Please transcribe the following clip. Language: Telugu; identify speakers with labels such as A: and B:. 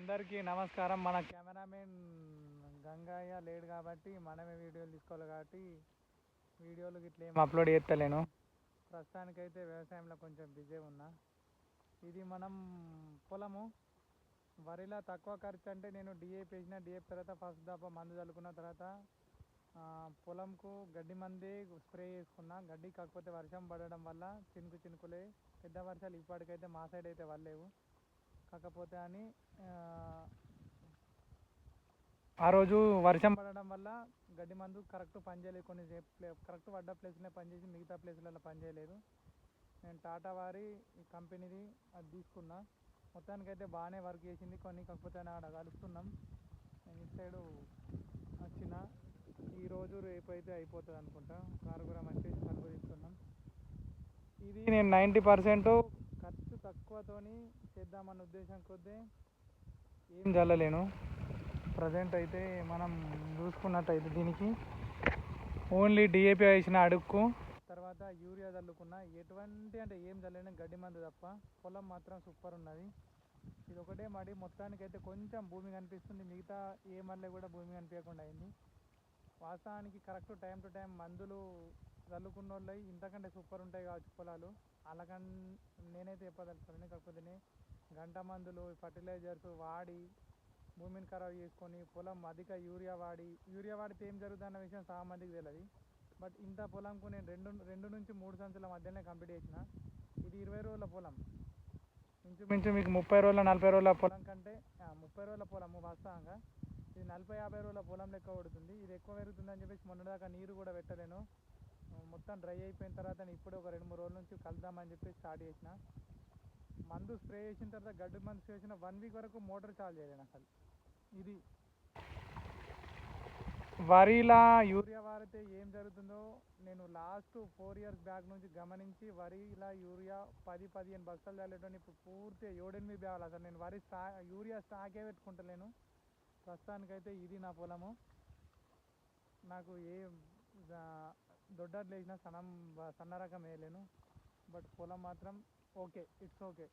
A: అందరికీ నమస్కారం. మన కెమెరామెన్ గంగయ్య లేడు కాబట్టి మనమే వీడియోలు తీసుకోవాలి కాబట్టి వీడియోలు ఇట్లా ఏం అప్లోడ్ చేస్తలేను. ప్రస్తుతానికైతే వ్యవసాయంలో కొంచెం బిజీ ఉన్నా. ఇది మనం పొలము. వరిలో తక్కువ ఖర్చు అంటే నేను డిఏపి వేసిన డిఏపి తర్వాత ఫస్ట్ దాప మందు చల్లుకున్న తర్వాత పొలంకు గడ్డి మంది స్ప్రే చేసుకున్నా. గడ్డి కాకపోతే వర్షం పడడం వల్ల చినుకు చినుకులే. పెద్ద వర్షాలు ఇప్పటికైతే మా సైడ్ అయితే వల్లేవు కాకపోతే అని ఆ, రోజు వర్షం పడడం వల్ల గడ్డి మందు కరెక్ట్ పనిచేయలేదు కొన్ని కరెక్ట్ పడ్డ ప్లేస్లో పనిచేసి మిగతా ప్లేస్లలో పనిచేయలేదు నేను టాటా వారి కంపెనీది అది తీసుకున్నా. మొత్తానికైతే బాగానే వర్క్ చేసింది. కొన్ని కాకపోతే అని ఆడ కలుస్తున్నాం. నేను ఇటు సైడు వచ్చిన. ఈరోజు రేపు అయితే అయిపోతుంది అనుకుంటా కారు కూడా మంచి కలుపు తీసుకున్నాం ఇది నేను నైంటీ పర్సెంట్ తక్కువతోని చేద్దామన్న ఉద్దేశం కొద్దీ ఏం చల్లలేను ప్రజెంట్ అయితే మనం చూసుకున్నట్టయితే దీనికి ఓన్లీ డిఏపి వేసిన అడుక్కు తర్వాత యూరియా చల్లుకున్న ఎటువంటి అంటే ఏం చల్లలేను గడ్డి మందు తప్ప పొలం మాత్రం సూపర్ ఉన్నది. ఇది ఒకటే మడి మొత్తానికైతే కొంచెం భూమి కనిపిస్తుంది మిగతా ఏ మళ్ళీ కూడా భూమి కనిపించకుండా అయింది. వాస్తవానికి కరెక్ట్ టైం టు టైం మందులు చల్లుకున్న వాళ్ళు ఇంతకంటే సూపర్ ఉంటాయి కావచ్చు పొలాలు. అలాగన్ నేనైతే చెప్పదలుచుకోలేను కాకపోతే గంట మందులు ఫర్టిలైజర్స్ వాడి భూమిని ఖరాబ్ చేసుకొని పొలం అధిక యూరియా వాడి యూరియా వాడితే ఏం జరుగుతుంది అన్న విషయం చాలా మందికి తెలియదు బట్ ఇంత పొలంకు నేను రెండు రెండు నుంచి మూడు సంచుల మధ్యనే కంప్లీట్ చేసిన. ఇది ఇరవై రోజుల పొలం. ఇంచుమించు మీకు ముప్పై రోజుల నలభై రోజుల పొలం కంటే ముప్పై రోజుల పొలము వాస్తవంగా. ఇది నలభై యాభై రోజుల పొలం లెక్క పడుతుంది. ఇది ఎక్కువ పెరుగుతుందని చెప్పేసి మొన్నదాకా నీరు కూడా పెట్టలేను. మొత్తం డ్రై అయిపోయిన తర్వాత నేను ఇప్పుడు ఒక రెండు మూడు రోజుల నుంచి కలుద్దామని చెప్పి స్టార్ట్ చేసిన. మందు స్ప్రే చేసిన తర్వాత గడ్డి మందు స్ప్రే చేసిన వన్ వీక్ వరకు మోటార్ చాలు చేయలేను అసలు. ఇది వరిలా యూరియా వారితే ఏం జరుగుతుందో నేను లాస్ట్ ఫోర్ ఇయర్స్ బ్యాక్ నుంచి గమనించి వరిలా యూరియా పది పదిహేను బస్తాలు చల్లేటోని ఇప్పుడు పూర్తిగా ఏడెనిమిది బ్యాగులు అసలు నేను వరి స్టా యూరియా స్టాకే పెట్టుకుంటలేను. ప్రస్తుతానికైతే ఇది నా పొలము. నాకు ఏ దా- దొడ్డట్లు వేసినా సన్నం సన్న రకం వేయలేను. బట్ పొలం మాత్రం ఓకే ఇట్స్ ఓకే.